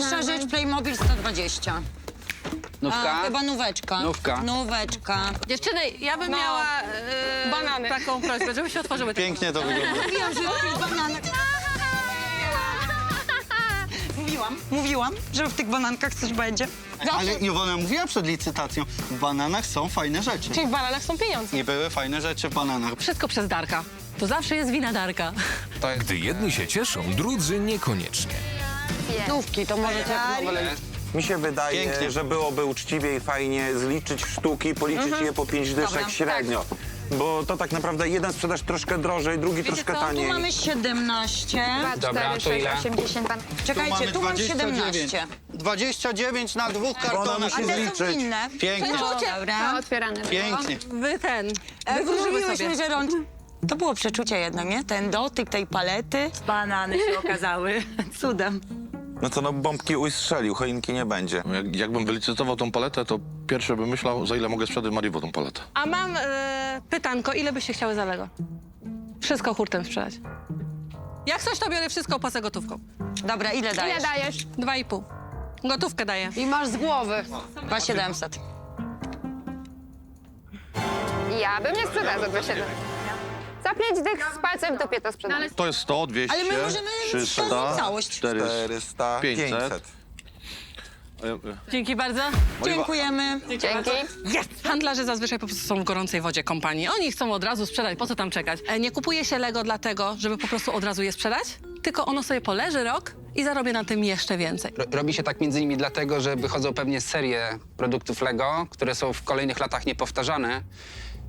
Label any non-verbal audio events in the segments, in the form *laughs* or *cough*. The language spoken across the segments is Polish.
Pierwsza rzecz Playmobil 120. Nówka? A, chyba nóweczka. Nówka. Nóweczka. Dziewczyny, ja bym No. miała e, Banany. taką prośbę, żeby się otworzyły te Pięknie to wygląda. Mówiłam, że w tych. *laughs* Mówiłam, mówiłam, że w tych banankach coś będzie. Ale Iwona mówiła przed licytacją, w bananach są fajne rzeczy. Czyli w bananach są pieniądze. I były fajne rzeczy w bananach. Wszystko przez Darka. To zawsze jest wina Darka. Gdy jedni się cieszą, drudzy niekoniecznie. Nówki, to możecie jak nowe Mi się wydaje, Pięknie. że byłoby uczciwie i fajnie zliczyć sztuki, policzyć je po pięć dyszek Dobra, średnio. Bo to tak naprawdę jeden sprzedaż troszkę drożej, drugi Wiecie troszkę co, tu taniej. mamy 17. Dobra, to ile? 80 pan. Czekajcie, tu mam 17. 29 na dwóch Ona kartonach. musi te są zliczyć. inne. Pięknie, Dobra. Otwierane. pięknie. Wy ten, wywróżyły Wróżyłyśmy, sobie. że rącz... To było przeczucie jednak, nie? Ten dotyk tej palety. Banany się okazały. *laughs* Cudem. No co, no bombki ustrzelił, choinki nie będzie. Jak, jakbym wylicytował tą paletę, to pierwsze bym myślał, za ile mogę sprzedać Mariwo tą paletę. A mam e, pytanko, ile byście chciały za Lego? Wszystko hurtem sprzedać. Jak coś, to biorę wszystko, opłacę gotówką. Dobra, ile Ile dajesz? dajesz? Dwa i pół. Gotówkę daję. I masz z głowy. 2700. Ja bym nie sprzedała za 27. Za 5 dych z palcem w dupie to sprzedam. To jest 100, 200, Ale my możemy 300, sprzedać całość. 400. 400, 500. 500. Dzięki bardzo. Dziękujemy. Dzięki. Jest! Handlarze zazwyczaj po prostu są w gorącej wodzie kompanii. Oni chcą od razu sprzedać, po co tam czekać? E, Nie kupuje się Lego dlatego, żeby po prostu od razu je sprzedać, tylko ono sobie poleży rok i zarobię na tym jeszcze więcej. Ro- Robi się tak między innymi dlatego, że wychodzą pewnie serie produktów Lego, które są w kolejnych latach niepowtarzane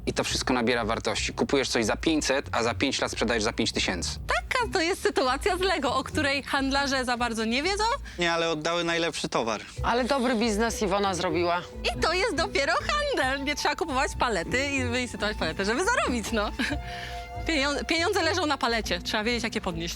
i to wszystko nabiera wartości. Kupujesz coś za 500, a za 5 lat sprzedajesz za 5000. Taka to jest sytuacja z Lego, o której handlarze za bardzo nie wiedzą Nie, ale oddały najlepszy towar. Ale dobry biznes Iwona zrobiła. i to jest dopiero handel. Nie trzeba kupować palety i wylicytować paletę, żeby zarobić, no. Pieniądze, pieniądze leżą na palecie, trzeba wiedzieć, jak je podnieść.